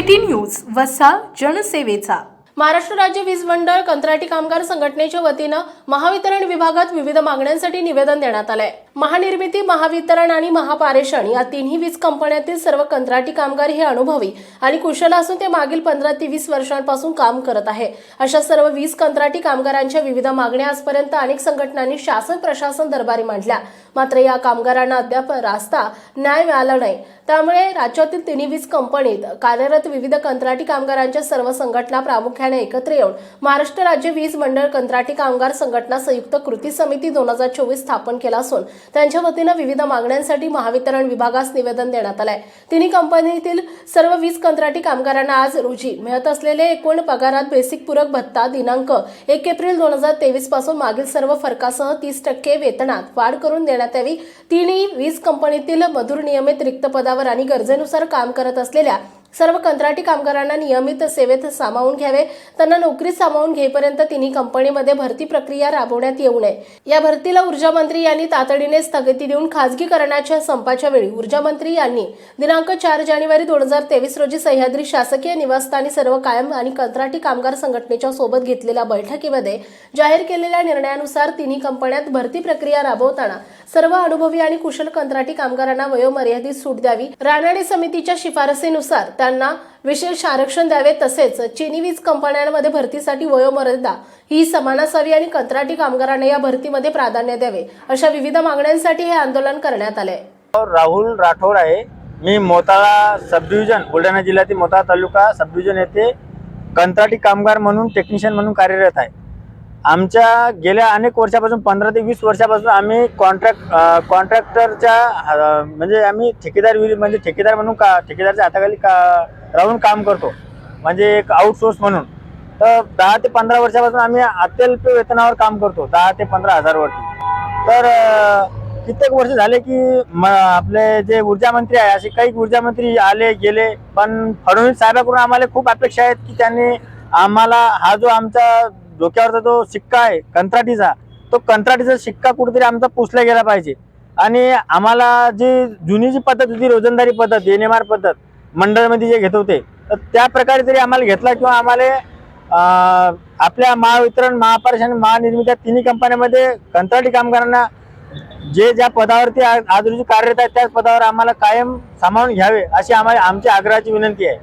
City news वसा जनसेवेचा. महाराष्ट्र राज्य वीज मंडळ कंत्राटी कामगार संघटनेच्या वतीनं महावितरण विभागात विविध मागण्यांसाठी निवेदन देण्यात आलंय. महानिर्मिती महावितरण आणि महापारेषण या तिन्ही वीज कंपन्यातील सर्व कंत्राटी कामगार हे अनुभवी आणि कुशल असून ते मागील पंधरा ते वीस वर्षांपासून काम करत आहे. अशा सर्व वीज कंत्राटी कामगारांच्या विविध मागण्या आजपर्यंत अनेक संघटनांनी शासन प्रशासन दरबारी मांडल्या. मात्र या कामगारांना अद्याप रास्ता न्याय मिळाला नाही. त्यामुळे राज्यातील तिन्ही वीज कंपनीत कार्यरत विविध कंत्राटी कामगारांच्या सर्व संघटना प्रामुख्याने एकत्र येऊन महाराष्ट्र राज्य वीज मंडळ कंत्राटी कामगार संघटना संयुक्त कृती समिती दोन हजार चोवीस स्थापन केला असून त्यांच्या वतीनं विविध मागण्यांसाठी महावितरण विभागास निवेदन देण्यात आलंय. तिन्ही कंपनीतील सर्व वीज कंत्राटी कामगारांना आज रोजी मिळत असलेले एकूण पगारात बेसिक पूरक भत्ता दिनांक एक एप्रिल दोन हजार तेवीसपासून मागील सर्व फरकासह तीस टक्के वेतनात वाढ करून देण्यात यावी. तिन्ही वीज कंपनीतील मधुर नियमित रिक्त पदावर आणि गरजेनुसार काम करत असलेल्या सर्व कंत्राटी कामगारांना नियमित सेवेत सामावून घ्यावे. त्यांना नोकरीत सामावून घेईपर्यंत तिन्ही कंपनीमध्ये भरती प्रक्रिया राबवण्यात येऊ नये. या भरतीला ऊर्जा मंत्री यांनी तातडीने स्थगिती देऊन खासगीकरणाच्या संपाच्या वेळी ऊर्जा मंत्री यांनी दिनांक चार जानेवारी दोन हजार तेवीस रोजी सह्याद्री शासकीय निवासस्थानी सर्व कायम आणि कंत्राटी कामगार संघटनेच्या सोबत घेतलेल्या बैठकीमध्ये जाहीर केलेल्या निर्णयानुसार तिन्ही कंपन्यात भरती प्रक्रिया राबवताना सर्व अनुभवी आणि कुशल कंत्राटी कामगारांना वयोमर्यादित सूट द्यावी. रानडे समितीच्या शिफारसीनुसार त्यांना विशेष आरक्षण द्यावे तसेच चिनी वीज कंपन्यांमध्ये भरतीसाठी वयोमर्यादा ही समान असावी आणि कंत्राटी कामगारांना या भरतीमध्ये प्राधान्य द्यावे अशा विविध मागण्यांसाठी हे आंदोलन करण्यात आले. राहुल राठोड आहे. मी मोताळा सब डिव्हिजन बुलढाणा जिल्ह्यातील मोताळा तालुका सब डिव्हिजन येथे कंत्राटी कामगार म्हणून टेक्निशियन म्हणून कार्यरत आहे. आमच्या गेल्या अनेक वर्षापासून पंधरा ते वीस वर्षापासून आम्ही कॉन्ट्रॅक्ट कॉन्ट्रॅक्टरच्या म्हणजे आम्ही ठेकेदार म्हणजे ठेकेदार म्हणून का ठेकेदारच्या हाताखाली का राहून काम करतो. म्हणजे एक आउटसोर्स म्हणून. तर दहा ते पंधरा वर्षापासून आम्ही अत्यल्प वेतनावर काम करतो दहा ते पंधरा हजारवरती. तर कित्येक वर्ष झाले की म आपले जे ऊर्जा मंत्री आहे असे काही ऊर्जा मंत्री आले गेले पण फडणवीस साहेबाकडून आम्हाला खूप अपेक्षा आहेत की त्यांनी आम्हाला हा जो आमचा डोक्यावरचा जो शिक्का आहे कंत्राटीचा तो कंत्राटीचा शिक्का कुठेतरी आमचा पुसला गेला पाहिजे. आणि आम्हाला जी जुनी जी पद्धत होती रोजंदारी पद्धत एन एम आर पद्धत मंडळामध्ये जे घेत होते तर त्या प्रकारे जरी आम्हाला घेतला किंवा आम्हाला आपल्या महावितरण महापारेषण महानिर्मिती या तिन्ही कंपन्यामध्ये कंत्राटी कामगारांना जे ज्या पदावरती आज आज रोजी कार्यरत आहेत त्याच पदावर आम्हाला कायम सामावून घ्यावे अशी आम्हाला आमची आग्रहाची विनंती आहे.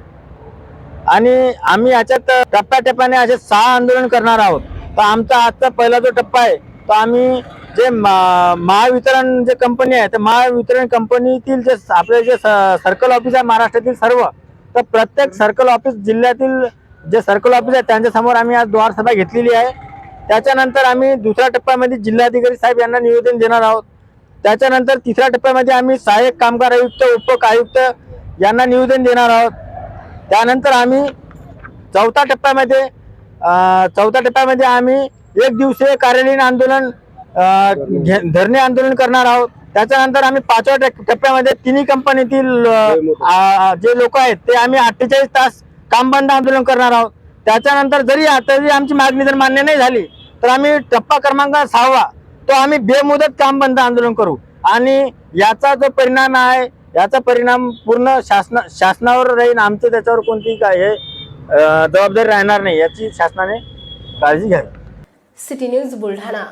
आणि आम्ही याच्यात टप्प्याटप्प्याने असे सहा आंदोलन करणार आहोत. तर आमचा आजचा पहिला जो टप्पा आहे तो आम्ही जे मा- महावितरण जे कंपनी आहे तर महावितरण कंपनीतील जे आपले जे सर्कल ऑफिस आहे महाराष्ट्रातील सर्व तर प्रत्येक सर्कल ऑफिस जिल्ह्यातील जे सर्कल ऑफिस आहे त्यांच्यासमोर आम्ही आज द्वार सभा घेतलेली आहे. त्याच्यानंतर आम्ही दुसऱ्या टप्प्यामध्ये जिल्हाधिकारी साहेब यांना निवेदन देणार आहोत. त्याच्यानंतर तिसऱ्या टप्प्यामध्ये आम्ही सहाय्यक कामगार आयुक्त उप आयुक्त यांना निवेदन देणार आहोत. त्यानंतर आम्ही चौथ्या टप्प्यामध्ये चौथ्या टप्प्यामध्ये आम्ही एक दिवसीय कार्यालयीन आंदोलन घे- धरणे आंदोलन करणार आहोत. त्याच्यानंतर आम्ही पाचव्या टप्प्यामध्ये तिन्ही कंपनीतील जे लोक आहेत ते आम्ही अठ्ठेचाळीस तास काम बंद आंदोलन करणार आहोत. त्याच्यानंतर जरी आता जरी आमची मागणी जर मान्य नाही झाली तर आम्ही टप्पा क्रमांक सहावा तो आम्ही बेमुदत काम बंद आंदोलन करू. आणि याचा जो परिणाम आहे याचा परिणाम पूर्ण शासना शासनावर राहील आमचं त्याच्यावर कोणती काय हे जबाबदारी राहणार नाही याची शासनाने काळजी घ्यावी. City news Buldhana.